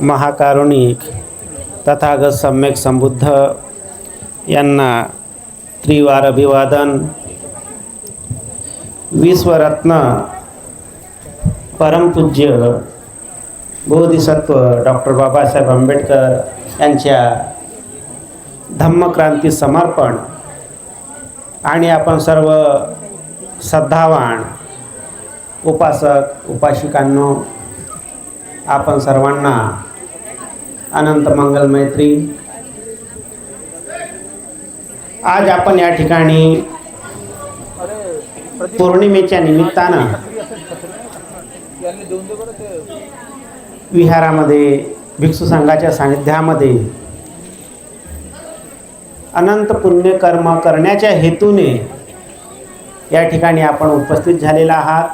महाकारुणिक तथागत सम्यक संबुद्ध यांना त्रिवार अभिवादन विश्वरत्न परमपूज्य बोधिसत्व डॉक्टर बाबासाहेब आंबेडकर यांच्या धम्मक्रांती समर्पण आणि आपण सर्व श्रद्धावान उपासक उपासिकांनो आपण सर्वांना अनंत मंगल मैत्री. आज आपण या ठिकाणी पौर्णिमेच्या निमित्तानं विहारामध्ये भिक्षू संघाच्या सानिध्यामध्ये अनंत पुण्यकर्म करण्याच्या हेतूने या ठिकाणी आपण उपस्थित झालेला आहात.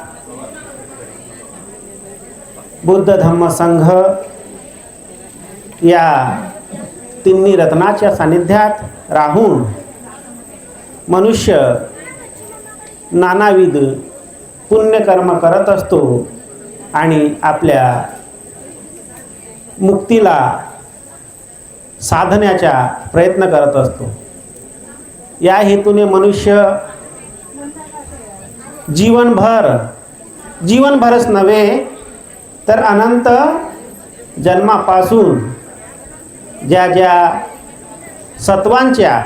बुद्ध धम्म संघ या तिन्ही रत्नाच्या सानिध्यात राहून मनुष्य नानाविध पुण्यकर्म करत असतो आणि आपल्या मुक्तीला साधण्याचा प्रयत्न करत असतो. या हेतूने मनुष्य जीवनभर जीवनभरच नव्हे तर अनंत जन्मापासून ज्या ज्या सत्वांच्या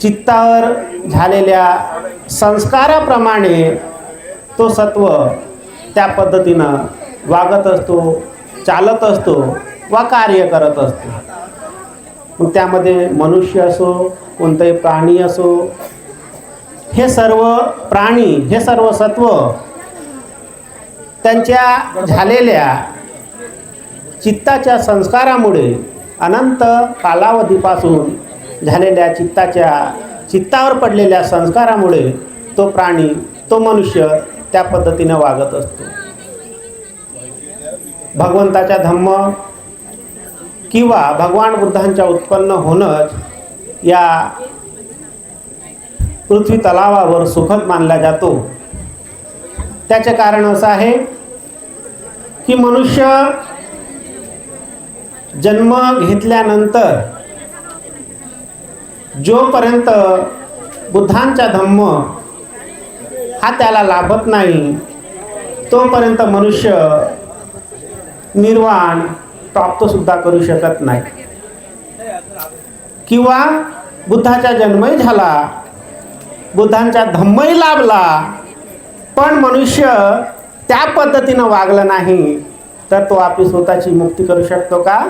चित्तावर झालेल्या संस्काराप्रमाणे तो सत्व त्या पद्धतीनं वागत असतो चालत असतो वा कार्य करत असतो. मग त्यामध्ये मनुष्य असो कोणतंही प्राणी असो हे सर्व प्राणी हे सर्व सत्व त्यांच्या झालेल्या चित्ताच्या संस्कारामुळे अनंत कालावधीपासून झालेल्या चित्ताच्या चित्तावर पडलेल्या संस्कारामुळे तो प्राणी तो मनुष्य त्या पद्धतीनं वागत असतो. भगवंताच्या धम्म किंवा भगवान बुद्धांच्या उत्पन्न होणंच या पृथ्वी तलावावर सुखद मानला जातो. त्याचे कारण असं आहे की मनुष्य जन्म घेतल्यानंतर जोपर्यंत बुद्धांचा धम्म हा त्याला लाभत नाही तोपर्यंत मनुष्य निर्वाण प्राप्तसुद्धा करू शकत नाही. किंवा बुद्धाचा जन्मही झाला बुद्धांचा धम्मही लाभला पण मनुष्य त्या पद्धतीनं वागलं नाही तर तो आपली स्वतःची मुक्ती करू शकतो का?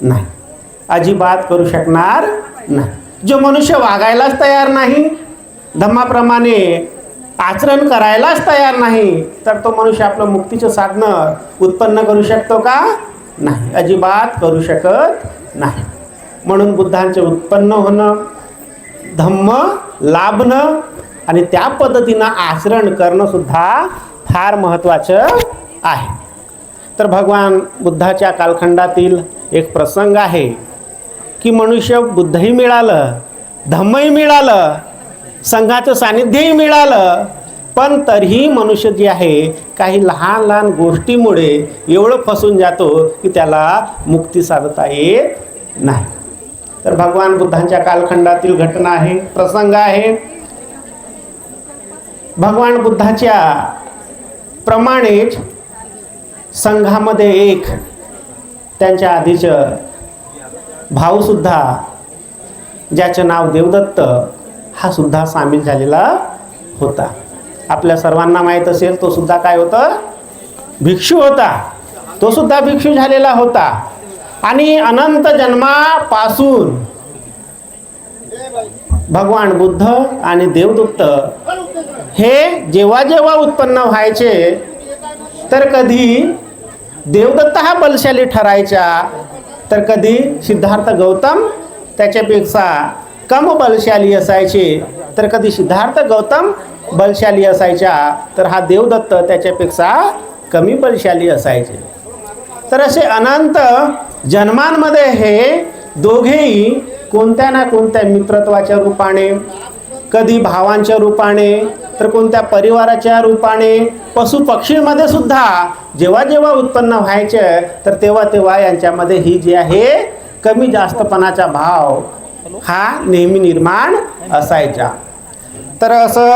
नाही. अजिबात करू शकणार नाही. जो मनुष्य वागायलाच तयार नाही धम्माप्रमाणे आचरण करायलाच तयार नाही तर तो मनुष्य आपलं मुक्तीचं साधनं उत्पन्न करू शकतो का? नाही. अजिबात करू शकत नाही. म्हणून बुद्धांचे उत्पन्न होणं धम्म लाभणं आणि त्या पद्धतीनं आचरण करणंसुद्धा फार महत्त्वाचं आहे. तर भगवान बुद्धाच्या कालखंडातील एक प्रसंग आहे की मनुष्य बुद्धही मिळालं धम्मही मिळालं संघाचं सानिध्यही मिळालं पण तरीही मनुष्य जे आहे काही लहान लहान गोष्टीमुळे एवढं फसून जातो की त्याला मुक्ती साधता येत नाही. तर भगवान बुद्धांच्या कालखंडातील घटना आहे प्रसंग आहे. भगवान बुद्धाच्या प्रमाणेच संघामध्ये एक त्यांच्या आधीचं भाऊसुद्धा ज्याचं नाव देवदत्त हा सुद्धा सामील झालेला होता. आपल्या सर्वांना माहीत असेल तो सुद्धा काय होतं? भिक्षू होता. तो सुद्धा भिक्षू झालेला होता. आणि अनंत जन्मापासून भगवान बुद्ध आणि देवदत्त हे जेव्हा जेव्हा उत्पन्न व्हायचे तर कधी देवदत्त हा बलशाली ठरायचा. तर कधी? सिद्धार्थ गौतम त्याच्यापेक्षा कम बलशाली असायचे. तर कधी सिद्धार्थ गौतम बलशाली असायच्या तर हा देवदत्त त्याच्यापेक्षा कमी बलशाली असायचे. तर असे अनंत जन्मांमध्ये हे दोघेही कोणत्या ना कोणत्या मित्रत्वाच्या रूपाने कधी भावांच्या रूपाने तर कोणत्या परिवाराच्या रूपाने पशु पक्षींमध्ये सुद्धा जेव्हा जेव्हा उत्पन्न व्हायचे तर तेव्हा तेव्हा यांच्यामध्ये ही जी आहे कमी जास्तपणाचा भाव हा नेहमी निर्माण असायचा. तर असं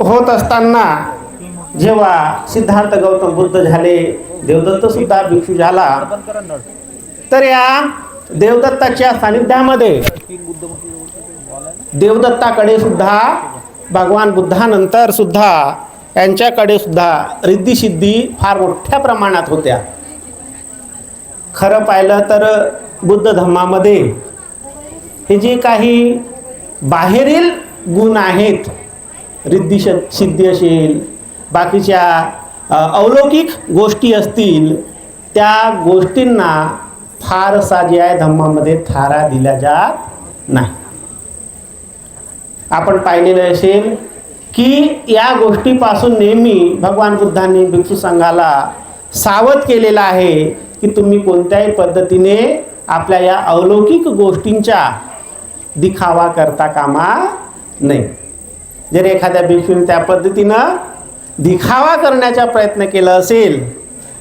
होत असताना जेव्हा सिद्धार्थ गौतम बुद्ध झाले देवदत्त सुद्धा भिक्षू झाला तर या देवदत्ताच्या सानिध्यामध्ये देवदत्ताकडे सुद्धा भगवान बुद्धानंतर सुद्धा यांच्याकडे सुद्धा रिद्धिसिद्धी फार मोठ्या प्रमाणात होत्या. खरं पाहिलं तर बुद्ध धम्मामध्ये हे जे काही बाहेरील गुण आहेत रिद्धी सिद्धी असेल बाकीच्या अवलौकिक गोष्टी असतील त्या गोष्टींना फारसा जे आहे धम्मामध्ये थारा दिला जात नाही. आपण पाहिलेलं असेल की या गोष्टीपासून नेहमी भगवान बुद्धांनी भिक्षू संघाला सावध केलेलं आहे की तुम्ही कोणत्याही पद्धतीने आपल्या या अलौकिक गोष्टींच्या दिखावा करता कामा नाही जर एखाद्या भिक्षूने त्या पद्धतीनं दिखावा करण्याचा प्रयत्न केला असेल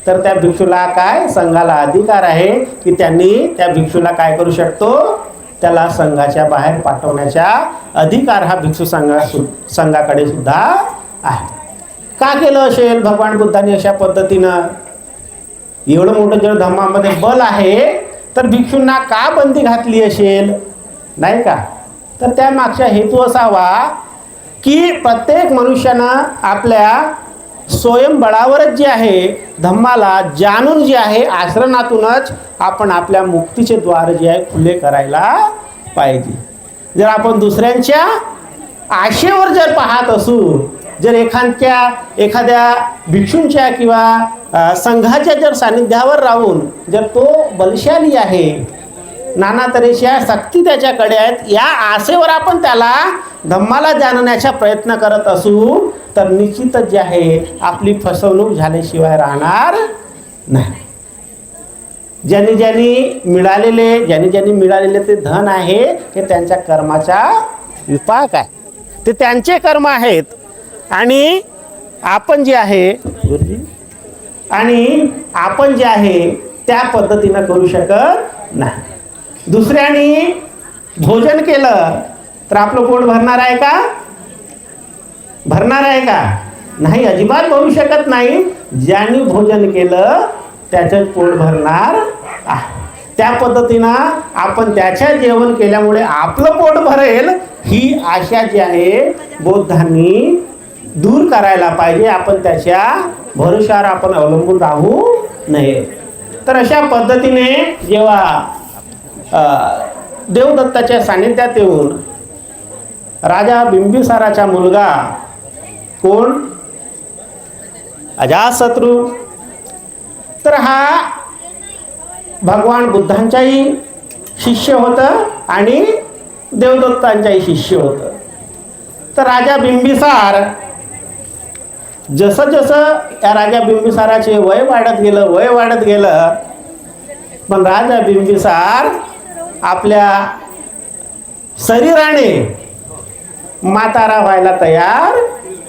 तर त्या भिक्षूला काय? संघाला अधिकार आहे की त्यांनी त्या भिक्षूला काय करू शकतो? त्याला संघाच्या बाहेर पाठवण्याचा अधिकार हा भिक्षू संघा सु- संघाकडे सुद्धा आहे. का केलं असेल? भगवान बुद्धांनी अशा पद्धतीनं? एवढं मोठं जर धर्मामध्ये बल आहे तर भिक्षूंना का बंदी घातली असेल? नाही का? तर त्या मागचा हेतू असावा की प्रत्येक मनुष्यानं आपल्या स्वयंबळावरच जे आहे धम्माला जाणून जे आहे आश्रणातूनच आपण आपल्या मुक्तीचे द्वार जे आहे खुले करायला पाहिजे. जर आपण दुसऱ्यांच्या आशेवर जर पाहत असू जर एखाद्या एखाद्या भिक्षूंच्या किंवा संघाच्या जर सानिध्यावर राहून जर तो बलशाली आहे नाना तऱ्हेच्या शक्ती त्याच्याकडे आहेत या आशेवर आपण त्याला धम्माला जाणण्याचा प्रयत्न करत असू तर निश्चितच जे आहे आपली फसवणूक झाल्याशिवाय राहणार नाही. ज्यांनी ज्यांनी मिळालेले ज्यांनी ज्यांनी मिळालेले ते धन आहे हे त्यांच्या कर्माचा विपाक आहे. ते त्यांचे कर्म आहेत. आणि आपण जे आहे गुरुजी आणि आपण जे आहे त्या पद्धतीनं करू शकत नाही. दुसऱ्याने भोजन केलं तर आपलं पोट भरणार आहे का? भरणार आहे का? नाही अजिबात भरू शकत नाही. ज्यांनी भोजन केलं त्याचं पोट भरणार त्या पद्धतीनं आपण त्याच्या जेवण केल्यामुळे आपलं पोट भरेल ही आशा जी आहे बौद्धांनी दूर करायला पाहिजे. आपण त्याच्या भरोशावर आपण अवलंबून राहू नये. तर अशा पद्धतीने जेव्हा देवदत्ताच्या सानिध्यात येऊन राजा बिंबिसाराचा मुलगा कोण? अजातशत्रू तर हा भगवान बुद्धांचाही शिष्य होतं आणि देवदत्तांचाही शिष्य होतं. तर राजा बिंबिसार जसं जसं या राजा बिंबिसाराचे वय वाढत गेलं वय वाढत गेलं पण राजा बिंबिसार आपल्या शरीराने म्हातारा व्हायला तयार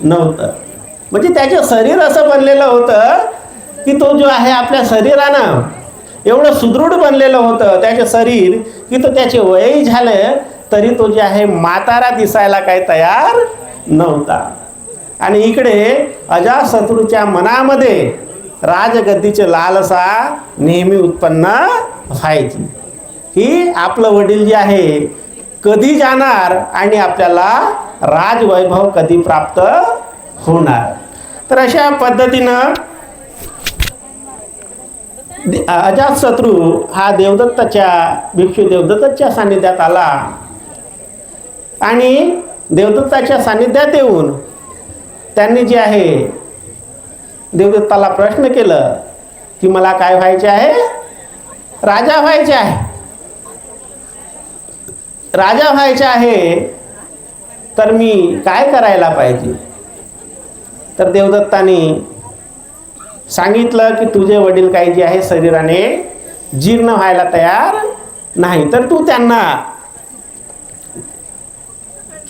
नव्हतं. म्हणजे त्याचं शरीर असं बनलेलं होतं की तो जो आहे आपल्या शरीरानं एवढं सुदृढ बनलेलं होतं त्याचं शरीर की तो त्याचे वयही झालं तरी तो जे आहे म्हातारा दिसायला काही तयार नव्हता. आणि इकडे अजाशत्रूच्या मनामध्ये राजगद्दीचे लालसा नेहमी उत्पन्न व्हायची. ही आपलं वडील जे आहे कधी जाणार आणि आपल्याला राजवैभव कधी प्राप्त होणार? तर अशा पद्धतीनं अजातशत्रू हा देवदत्ताच्या भिक्षू देवदत्ताच्या सान्निध्यात आला. आणि देवदत्ताच्या सान्निध्यात येऊन त्यांनी जे आहे देवदत्ताला प्रश्न केलं की मला काय व्हायचे आहे? राजा व्हायचे आहे. राजा व्हायचे आहे तर मी काय करायला पाहिजे? तर देवदत्ताने सांगितलं की तुझे वडील काही जे आहे शरीराने जीर्ण व्हायला तयार नाही. तर तू त्यांना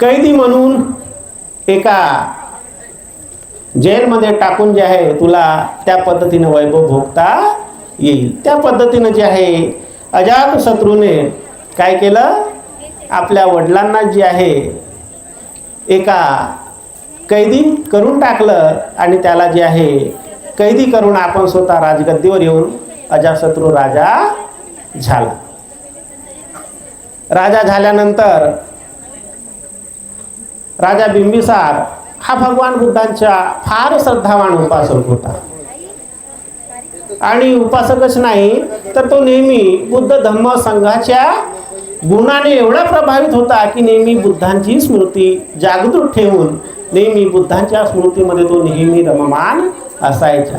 कैदी म्हणून एका जेलमध्ये टाकून जे आहे तुला त्या पद्धतीने वैभव भोगता येईल. त्या पद्धतीनं जे आहे अजात शत्रूने काय केलं? आपल्या वडिलांना जे आहे एका कैदी करून टाकलं आणि त्याला जे आहे कैदी करून आपण स्वतः राजगद्दीवर येऊन अजाशत्रू राजा झाला. राजा झाल्यानंतर राजा बिंबिसार हा भगवान बुद्धांचा फार श्रद्धावान उपासक होता. आणि उपासकच नाही तर तो नेहमी बुद्ध धम्म संघाच्या गुणाने एवढा प्रभावित होता की नेहमी बुद्धांची स्मृती जागृत ठेवून नेहमी बुद्धांच्या स्मृतीमध्ये तो नेहमी रममान असायचा.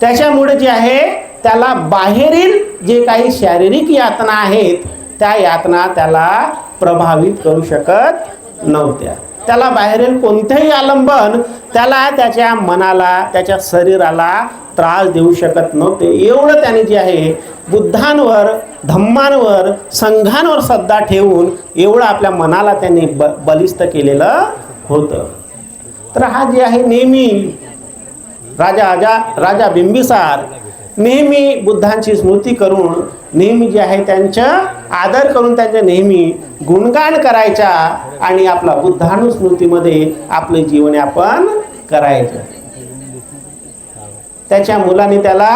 त्याच्यामुळे जे आहे त्याला बाहेरील जे काही शारीरिक यातना आहेत त्या यातना त्याला प्रभावित करू शकत नव्हत्या. त्याला बाहेरील कोणतेही आलंबन त्याला त्याच्या मनाला त्याच्या शरीराला त्रास देऊ शकत नव्हते. एवढं त्याने जे आहे बुद्धांवर धम्मांवर संघांवर श्रद्धा ठेवून एवढं आपल्या मनाला त्यांनी ब बलिस्त केलेलं होतं. तर हा जे आहे नेहमी राजा राजा राजा बिंबिसार नेहमी बुद्धांची स्मृती करून नेहमी जे आहे त्यांचं आदर करून त्यांचे नेहमी गुणगान करायचा आणि आपला बुद्धानुस्मृतीमध्ये आपले जीवनयापन करायचं. त्याच्या मुलाने त्याला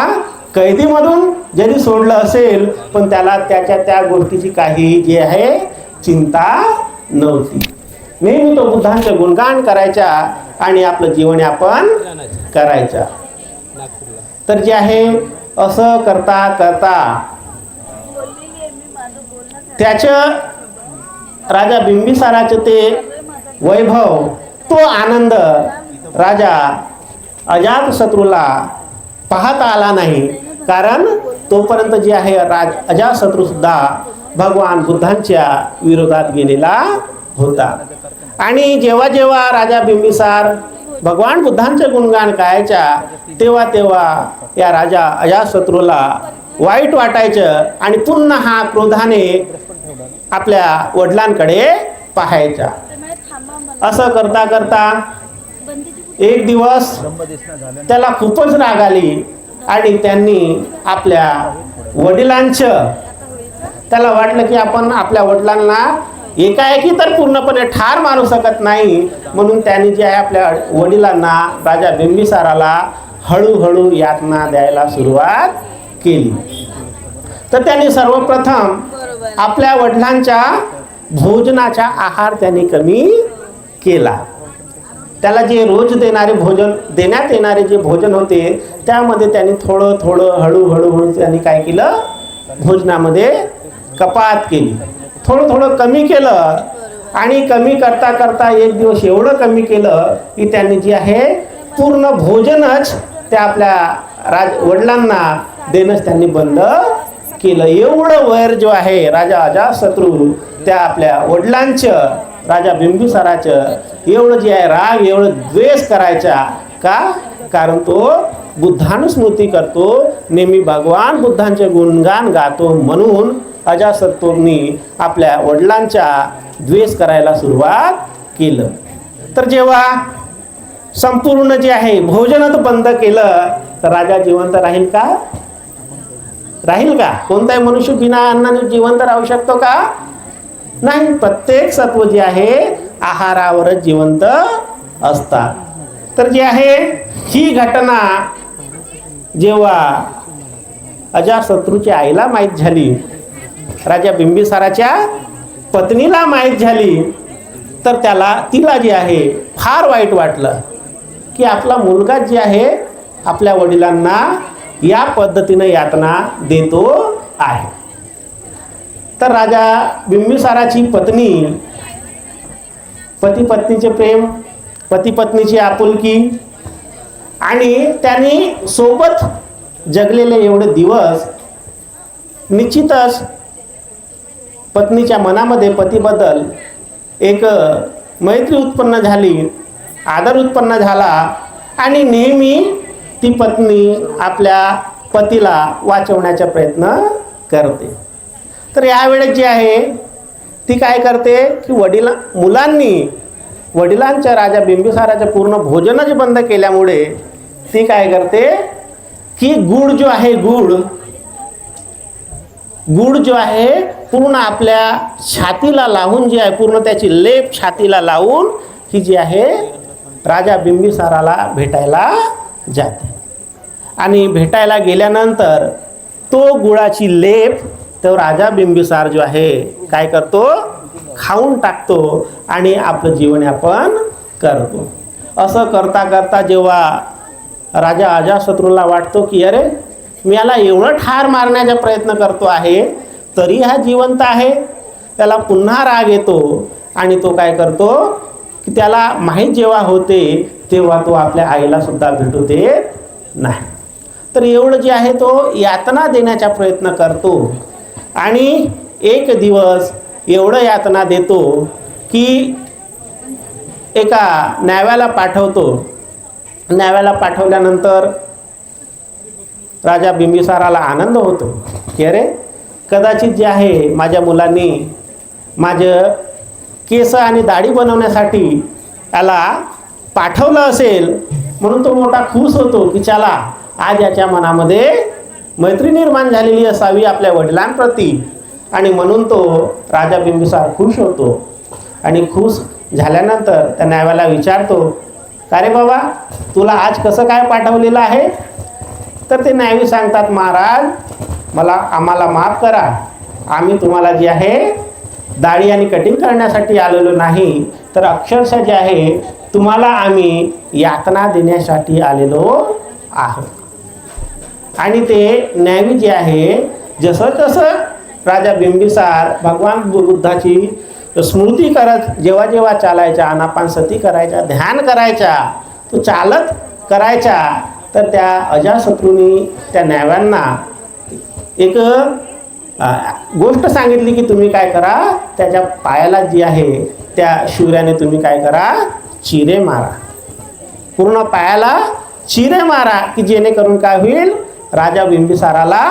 कैदीमधून जरी सोडलं असेल पण त्याला त्याच्या त्या गोष्टीची काही जी आहे चिंता नव्हती. नेहमी तो बुद्धांचं गुणगान करायचा आणि आपलं जीवन आपण करायचा. तर जे आहे असं करता करता त्याचं राजा बिंबिसाराचं ते वैभव तो आनंद राजा अजातशत्रूला पाहता आला नाही. कारण तोपर्यंत जे आहे राज अजाशत्रूसुद्धा भगवान बुद्धांच्या विरोधात गेलेला होता. आणि जेव्हा जेव्हा राजा बिंबिसार भगवान बुद्धांचे गुणगान गायच्या तेव्हा तेव्हा या राजा अजातशत्रूला वाईट वाटायचं आणि पुन्हा हा क्रोधाने आपल्या वडिलांकडे पाहायचा. असं करता करता एक दिवस त्याला खूपच राग आली आणि त्यांनी आपल्या वडिलांचं त्याला वाटलं की आपण आपल्या वडिलांना एकाएकी तर पूर्णपणे ठार मारू शकत नाही. म्हणून त्यांनी जे आहे आपल्या वडिलांना राजा बिंबिसाराला हळूहळू यातना द्यायला सुरुवात केली. तर त्यांनी सर्वप्रथम आपल्या वडिलांच्या भोजनाचा आहार त्यांनी कमी केला. त्याला जे रोज देणारे भोजन देण्यात येणारे जे भोजन होते त्यामध्ये त्यांनी थोडं थोडं हळूहळू हळू त्यांनी काय केलं? भोजनामध्ये कपात केली. थोडं थोडं कमी केलं आणि कमी करता करता एक दिवस एवढं कमी केलं की त्यांनी जे आहे पूर्ण भोजनच त्या आपल्या राज वडिलांना देणंच त्यांनी बंद केलं. एवढं वैर जो आहे राजा अजातशत्रू त्या आपल्या वडिलांचं राजा बिंबिसाराचं एवढं जे आहे राग एवढं द्वेष करायचा का? कारण तो बुद्धानुस्मृती करतो. नेहमी भगवान बुद्धांचे गुणगान गातो म्हणून अजाशत्रूंनी आपल्या वडिलांचा द्वेष करायला सुरुवात केलं. तर जेव्हा संपूर्ण जे आहे भोजनच बंद केलं तर राजा जिवंत राहील का? राहील का? कोणताही मनुष्य बिना अन्नाने जिवंत राहू शकतो का? नाही. प्रत्येक सत्व जे आहे आहारावरच जिवंत असतात. तर जे आहे ही घटना जेव्हा अजाशत्रूच्या आईला माहीत झाली राजा बिंबिसाराच्या पत्नीला माहीत झाली तर त्याला तिला जे आहे फार वाईट वाटलं की आपला मुलगा जे आहे आपल्या वडिलांना या पद्धतीनं यातना देतो आहे. तर राजा बिंबिसाराची पत्नी पती पत्नीचे प्रेम पती पत्नीची आपुलकी. आणि त्यांनी सोबत जगलेले एवढे दिवस निश्चितच पत्नीच्या मनामध्ये पतीबद्दल एक मैत्री उत्पन्न झाली आदर उत्पन्न झाला. आणि नेहमी ती पत्नी आपल्या पतीला वाचवण्याचा प्रयत्न करते. तर यावेळेस जे आहे ती काय करते की वडिला मुलांनी वडिलांच्या राजा बिंबिसाराच्या पूर्ण भोजनच बंद केल्यामुळे ती काय करते की गुड जो आहे गुड गुड जो आहे पूर्ण आपल्या छातीला लावून जी आहे पूर्ण त्याची लेप छातीला लावून ही जी आहे राजा बिंबिसाराला भेटायला जाते. आणि भेटायला गेल्यानंतर तो गुळाची लेप तो राजा बिंबिसार जो आहे काय करतो? खाऊन टाकतो आणि आपलं जीवनयापन करतो. असं करता करता जेव्हा राजा अजाशत्रूला वाटतो की अरे मी याला एवढं ठार मारण्याचा प्रयत्न करतो आहे तरी हा जिवंत आहे. त्याला पुन्हा राग येतो आणि तो काय करतो की त्याला माहीत जेव्हा होते तेव्हा तो आपल्या आईला सुद्धा भेटू देत नाही. तर एवढं जे आहे तो यातना देण्याचा प्रयत्न करतो. आणि एक दिवस एवढं यातना देतो की एका न्याव्याला पाठवतो. न्याव्याला पाठवल्यानंतर राजा बिंबिसाराला आनंद होतो. की अरे कदाचित जे आहे माझ्या मुलांनी माझं केस आणि दाढी बनवण्यासाठी त्याला पाठवलं असेल म्हणून तो मोठा खुश होतो की चला आज याच्या मनामध्ये मैत्री निर्माण झालेली असावी आपल्या वडिलांप्रती. आणि म्हणून तो राजा बिंबिसार खुश होतो. आणि खुश झाल्यानंतर त्या न्यायाला विचारतो का रे बाबा तुला आज कसं काय पाठवलेलं आहे? तर ते न्यायवी सांगतात महाराज मला आम्हाला माफ करा. आम्ही तुम्हाला जे आहे दाढी आणि कटिंग करण्यासाठी आलेलो नाही. तर अक्षरशः जे आहे तुम्हाला आम्ही यातना देण्यासाठी आलेलो आहोत. आणि ते न्यावी जे आहे जसं जसं राजा बिंबिसार भगवान बुद्धाची स्मृती करत जेव्हा जेव्हा चालायच्या अनापान सती करायच्या ध्यान करायच्या तो चालत करायच्या तर त्या अजाशत्रूंनी त्या न्याव्यांना एक गोष्ट सांगितली की तुम्ही काय करा त्याच्या पायाला जी आहे त्या शिवऱ्याने तुम्ही काय करा चिरे मारा. पूर्ण पायाला चिरे मारा की जेणेकरून काय होईल राजा बिंबिसाराला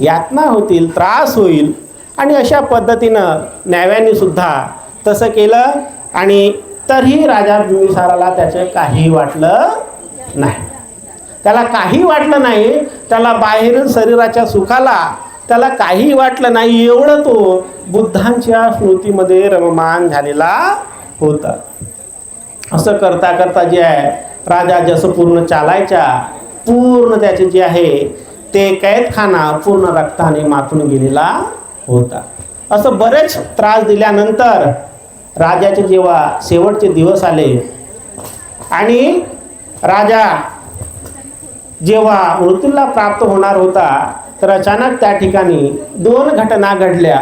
यातना होतील त्रास होईल. आणि अशा पद्धतीनं न्याव्याने सुद्धा तसं केलं आणि तरीही राजा बिंबिसाराला त्याचं काही वाटलं नाही. त्याला काही वाटलं नाही त्याला बाहेरील शरीराच्या सुखाला त्याला काही वाटलं नाही एवढं तो बुद्धांच्या स्मृतीमध्ये रममान झालेला होता. असं करता करता जे आहे राजा जसं पूर्ण चालायच्या पूर्ण त्याचे जे आहे ते कैदखाना पूर्ण रक्ताने माथून गेलेला होता. असं बरेच त्रास दिल्यानंतर राजाचे जेव्हा शेवटचे दिवस आले आणि राजा जेव्हा मृत्यूला प्राप्त होणार होता तर अचानक त्या ठिकाणी दोन घटना घडल्या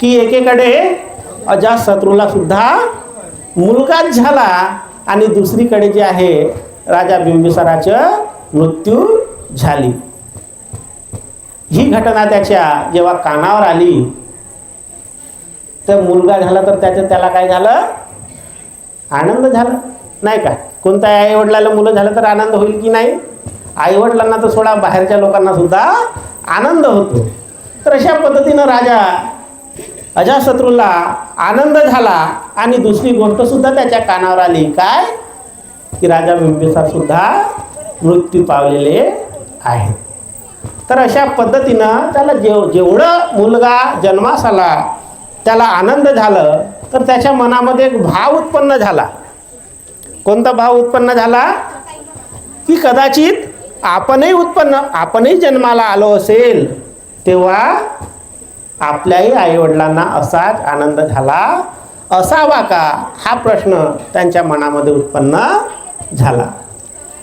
की एकेकडे अजाशत्रूला सुद्धा मुलगाच झाला आणि दुसरीकडे जे आहे राजा बिंबिसाराचं मृत्यू झाली. ही घटना त्याच्या जेव्हा कानावर आली तर मुलगा झाला तर त्याचं त्याला काय झालं? आनंद झाला. नाही का? कोणत्या आई वडिलाला मुलं झालं तर आनंद होईल की नाही? आई वडिलांना तर सोडा बाहेरच्या लोकांना सुद्धा आनंद होतो. तर अशा पद्धतीनं राजा अजाशत्रूला आनंद झाला आणि दुसरी गोष्ट सुद्धा त्याच्या कानावर आली. काय? की राजा बिंबिसार सुद्धा मृत्यू पावलेले आहे तर अशा पद्धतीनं त्याला जेव जेवढं मुलगा जन्मास आला त्याला आनंद झालं तर त्याच्या मनामध्ये एक भाव उत्पन्न झाला. कोणता भाव उत्पन्न झाला? की कदाचित आपणही उत्पन्न आपणही जन्माला आलो असेल तेव्हा आपल्याही आईवडिलांना असाच आनंद झाला असावा का? हा प्रश्न त्यांच्या मनामध्ये उत्पन्न झाला.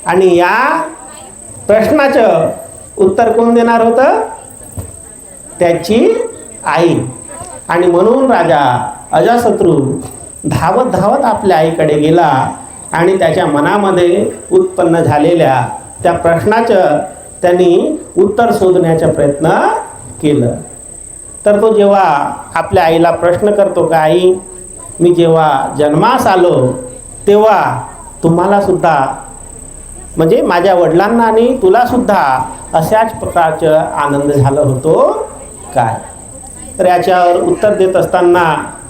आणि या प्रश्नाचं उत्तर कोण देणार होतं? त्याची आई. आणि म्हणून राजा अजाशत्रू धावत धावत आपल्या आईकडे गेला आणि त्याच्या मनामध्ये उत्पन्न झालेल्या त्या प्रश्नाचं त्यांनी उत्तर शोधण्याचा प्रयत्न केलं. तर तो जेव्हा आपल्या आईला प्रश्न करतो का आई मी जेव्हा जन्मास आलो तेव्हा तुम्हाला सुद्धा म्हणजे माझ्या वडिलांना आणि तुला सुद्धा अशाच प्रकारचं आनंद झालं होतो काय? तर याच्यावर उत्तर देत असताना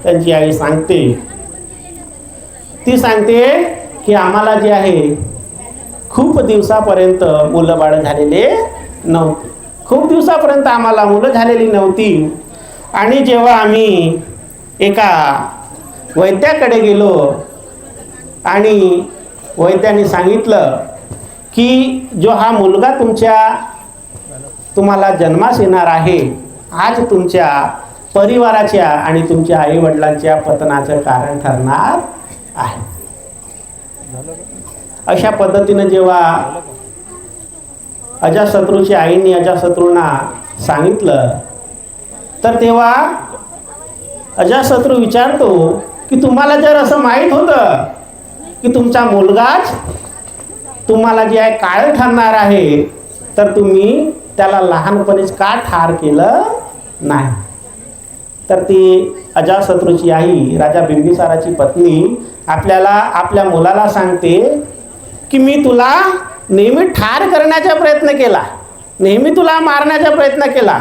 त्यांची आई सांगते. ती सांगते की आम्हाला जे आहे खूप दिवसापर्यंत मुलं बाळ झालेले नव्हते. खूप दिवसापर्यंत आम्हाला मुलं झालेली नव्हती. आणि जेव्हा आम्ही एका वैद्याकडे गेलो आणि वैद्याने सांगितलं की जो हा मुलगा तुमच्या तुम्हाला जन्मास येणार आहे आज तुमच्या परिवाराच्या आणि तुमच्या आईवडिलांच्या पतनाचं कारण ठरणार आहे. अशा पद्धतीनं जेव्हा अजाशत्रूच्या आईंनी अजाशत्रूंना सांगितलं तर तेव्हा अजाशत्रू विचारतो की तुम्हाला जर असं माहीत होतं की तुमचा मुलगाच तुम्हाला जे आहे काळ ठरणार आहे तर तुम्ही त्याला लहानपणीच का ठार केलं नाही? तर ती अजाशत्रूची आई राजा बिंबिसाराची पत्नी आपल्याला आपल्या मुलाला सांगते की मी तुला नेहमी ठार करण्याचा प्रयत्न केला. नेहमी तुला मारण्याचा प्रयत्न केला.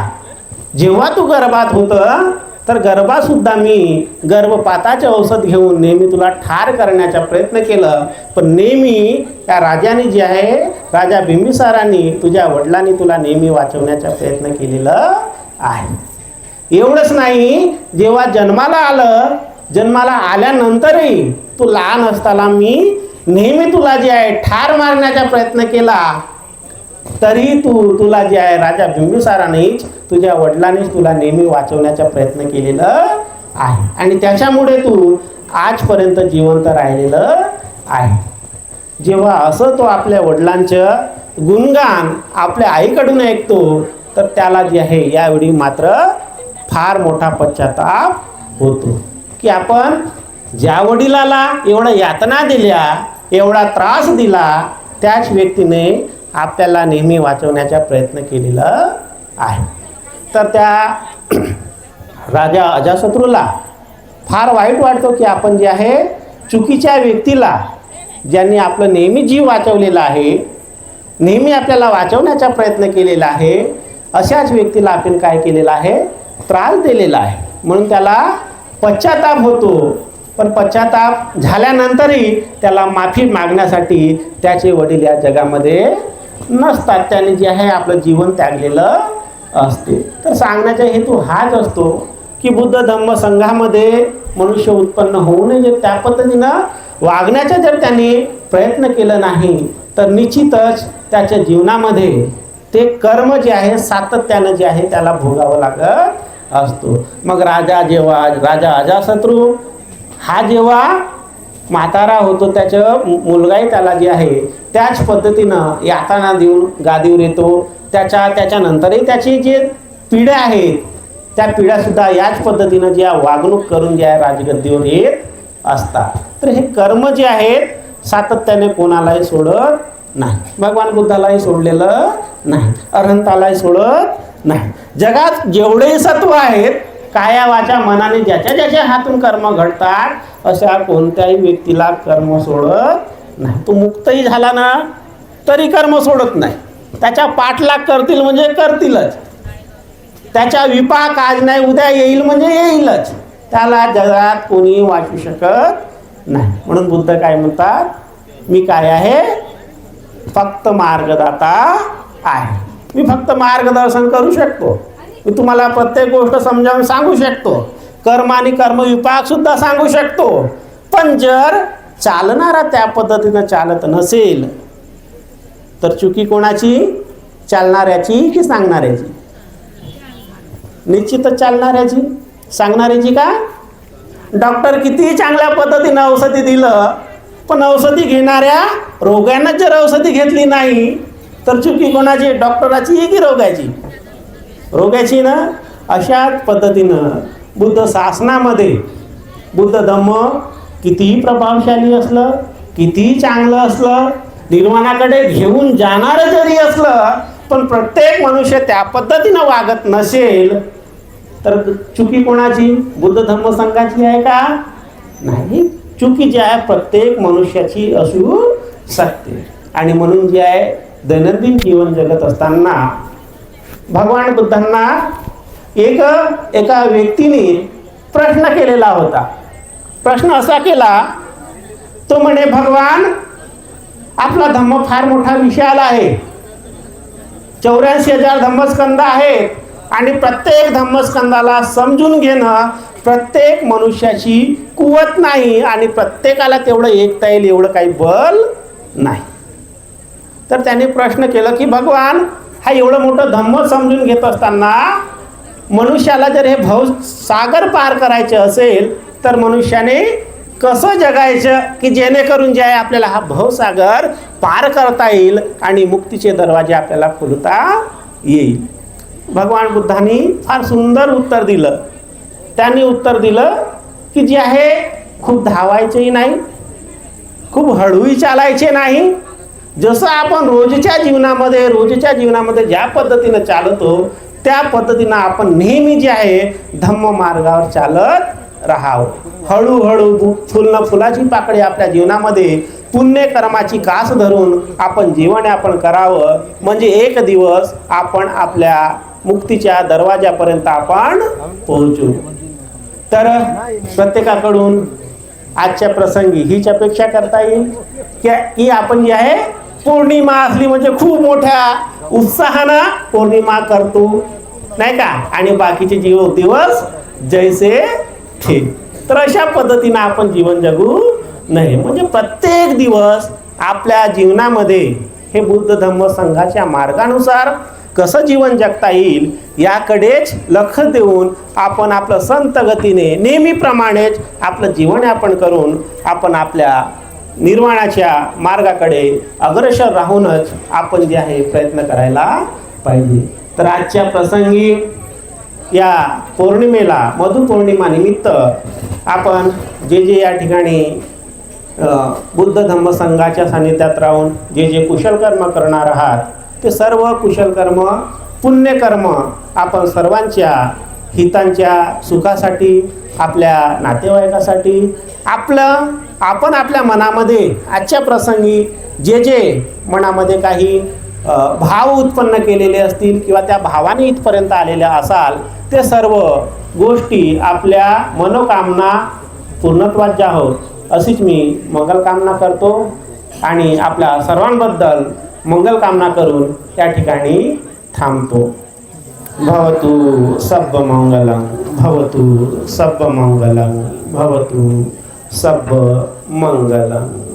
जेव्हा तू गर्भात होतं तर गर्भासुद्धा मी गर्भपाताचे औषध घेऊन नेहमी तुला ठार करण्याचा प्रयत्न केलं. पण नेहमी त्या राजाने जे आहे राजा बिंबिसारांनी तुझ्या वडिलांनी तुला नेहमी वाचवण्याचा प्रयत्न केलेला आहे. एवढंच नाही जेव्हा जन्माला आलं जन्माला आल्यानंतरही तू लहान असताना मी नेहमी तुला जे आहे ठार मारण्याचा प्रयत्न केला. तरी तू तुला जे आहे राजा बिंबिसारानेच तुझ्या वडिलांनीच तुला नेहमी वाचवण्याचा प्रयत्न केलेला आहे. आणि त्याच्यामुळे तू आजपर्यंत जिवंत राहिलेलं आहे. जेव्हा असं तो आपल्या वडिलांचं गुणगान आपल्या आईकडून ऐकतो तर त्याला जे आहे यावेळी मात्र फार मोठा पश्चाताप होतो. की आपण ज्या वडिलाला एवढ्या यातना दिल्या एवढा त्रास दिला त्याच व्यक्तीने आपल्याला नेहमी वाचवण्याचा प्रयत्न केलेला आहे. तर त्या राजा अजाशत्रूला फार वाईट वाटतो की आपण जे आहे चुकीच्या व्यक्तीला ज्यांनी आपलं नेहमी जीव वाचवलेला आहे नेहमी आपल्याला वाचवण्याचा प्रयत्न केलेला आहे अशाच व्यक्तीला आपण काय केलेलं आहे? त्रास दिलेला आहे. म्हणून त्याला पश्चाताप होतो. पण पश्चाताप झाल्यानंतरही त्याला माफी मागण्यासाठी त्याचे वडील या जगामध्ये नसतात. त्याने जे आहे आपलं जीवन त्यागलेलं असते. तर सांगण्याचा हेतू हाच असतो की बुद्ध धम्म संघामध्ये मनुष्य उत्पन्न होऊ नये. त्या पद्धतीनं वागण्याचा जर त्याने प्रयत्न केलं नाही तर निश्चितच त्याच्या जीवनामध्ये ते कर्म जे आहे सातत्यानं जे आहे त्याला भोगावं लागत असतो. मग राजा जेव्हा राजा अजाशत्रू हा जेव्हा म्हातारा होतो त्याचं मुलगाही त्याला जे आहे त्याच पद्धतीनं यातना देऊन गादीवर येतो. त्याच्या त्याच्यानंतरही त्याची जे पिढ्या आहेत त्या पिढ्यासुद्धा याच पद्धतीनं ज्या वागणूक करून ज्या राजगद्दीवर येत असतात. तर हे कर्म जे आहेत सातत्याने कोणालाही सोडत नाही. भगवान बुद्धालाही सोडलेलं नाही. अरहंतालाही सोडत नाही. जगात जेवढे सत्व आहेत काया वाचा मनाने ज्याच्या ज्याच्या हातून कर्म घडतात अशा कोणत्याही व्यक्तीला कर्म सोडत नाही. तो मुक्तही झाला ना तरी कर्म सोडत नाही. त्याच्या पाठलाग करतील म्हणजे करतीलच. त्याच्या विपाक आज नाही उद्या येईल म्हणजे येईलच. त्याला जगात कोणी वाचू शकत नाही. म्हणून बुद्ध काय म्हणतात? मी काय आहे? फक्त मार्गदाता आहे. मी फक्त मार्गदर्शन करू शकतो. मी तुम्हाला प्रत्येक गोष्ट समजावून सांगू शकतो. कर्म आणि कर्म सांगू शकतो. पण जर चालणारा त्या पद्धतीनं चालत नसेल तर चुकी कोणाची? चालणाऱ्याची की सांगणाऱ्याची? निश्चितच चालणाऱ्याची. सांगणाऱ्याची का? डॉक्टर कितीही चांगल्या पद्धतीनं औषधी दिलं पण औषधी घेणाऱ्या रोग्यांना जर औषधी घेतली नाही तर चुकी कोणाची? डॉक्टराची की रोगाची रोगाची ना अशाच पद्धतीनं बुद्ध शासनामध्ये बुद्ध धम्म कितीही प्रभावशाली असलं कितीही चांगलं असलं निर्माणाकडे घेऊन जाणारं जरी असलं पण प्रत्येक मनुष्य त्या पद्धतीनं वागत नसेल तर चुकी कोणाची? बुद्ध धम्म संघाची आहे का? नाही. चुकी जी आहे प्रत्येक मनुष्याची असू शकते. आणि म्हणून जी आहे दैनंदिन जीवन जगत असताना भगवान बुद्धांना एक एका व्यक्तीने प्रश्न केलेला होता. प्रश्न असा केला तो म्हणे भगवान आपला धम्म फार मोठा विशाल आहे. चौऱ्याऐंशी हजार धम्मस्कंद आहेत आणि प्रत्येक धम्मस्कंदाला समजून घेणं प्रत्येक मनुष्याची कुवत नाही आणि प्रत्येकाला तेवढं ऐकता येईल एवढं काही बल नाही. तर त्याने प्रश्न केला की भगवान हा एवढं मोठं धम्म समजून घेत असताना मनुष्याला जर हे भव सागर पार करायचे असेल तर मनुष्याने कसं जगायचं की जेणेकरून जे आहे आपल्याला हा भवसागर पार करता येईल आणि मुक्तीचे दरवाजे आपल्याला खुलता येईल? भगवान बुद्धांनी फार सुंदर उत्तर दिलं. त्यांनी उत्तर दिलं की जे आहे खूप धावायचेही नाही खूप हळूही चालायचे नाही जसं आपण रोजच्या जीवनामध्ये रोजच्या जीवनामध्ये ज्या पद्धतीनं चालतो त्या पद्धतीनं आपण नेहमी जे आहे धम्म मार्गावर चालत राहावं. हळूहळू फु- फुलणं फुलाची पाकळी आपल्या जीवनामध्ये पुण्य कर्माची कास धरून आपण जीवन आपण करावं. म्हणजे एक दिवस आपण आपल्या मुक्तीच्या दरवाजापर्यंत आपण पोहोचू. तर प्रत्येकाकडून आजच्या प्रसंगी हीच अपेक्षा करता येईल की की आपण जे आहे पौर्णिमा असली म्हणजे खूप मोठ्या उत्साहानं पौर्णिमा करतो. नाही का? आणि बाकीचे जीव दिवस जैसे थे. तर अशा पद्धतीनं आपण जीवन जगू नये. म्हणजे प्रत्येक दिवस आपल्या जीवनामध्ये हे बुद्ध धम्म संघाच्या मार्गानुसार कसं जीवन जगता येईल याकडेच लक्ष देऊन आपण आपलं संत गतीने नेहमीप्रमाणेच आपलं जीवन यापन करून आपण आपल्या निर्माणाच्या मार्गाकडे अग्रसर राहूनच आपण जे आहे प्रयत्न करायला पाहिजे. तर आजच्या प्रसंगी या पौर्णिमेला मधुपौर्णिमा निमित्त आपण जे जे या ठिकाणी बुद्ध धम्म संघाच्या सानिध्यात राहून जे जे कुशलकर्म करणार आहात ते सर्व कुशलकर्म पुण्यकर्म आपण सर्वांच्या हितांच्या सुखासाठी आपल्या नातेवाईकासाठी आपलं आपण आपल्या मनामध्ये आजच्या प्रसंगी जे जे मनामध्ये काही भाव उत्पन्न केलेले असतील किंवा त्या भावाने इथपर्यंत आलेल्या असाल ते सर्व गोष्टी आपल्या मनोकामना पूर्णत्वात ज्या आहोत अशीच मी मंगलकामना करतो आणि आपल्या सर्वांबद्दल मंगलकामना करून त्या ठिकाणी थांबतो. भवतु सब्ब मंगलम भवतु सब्ब मंगलम भवतु सब मंगलम.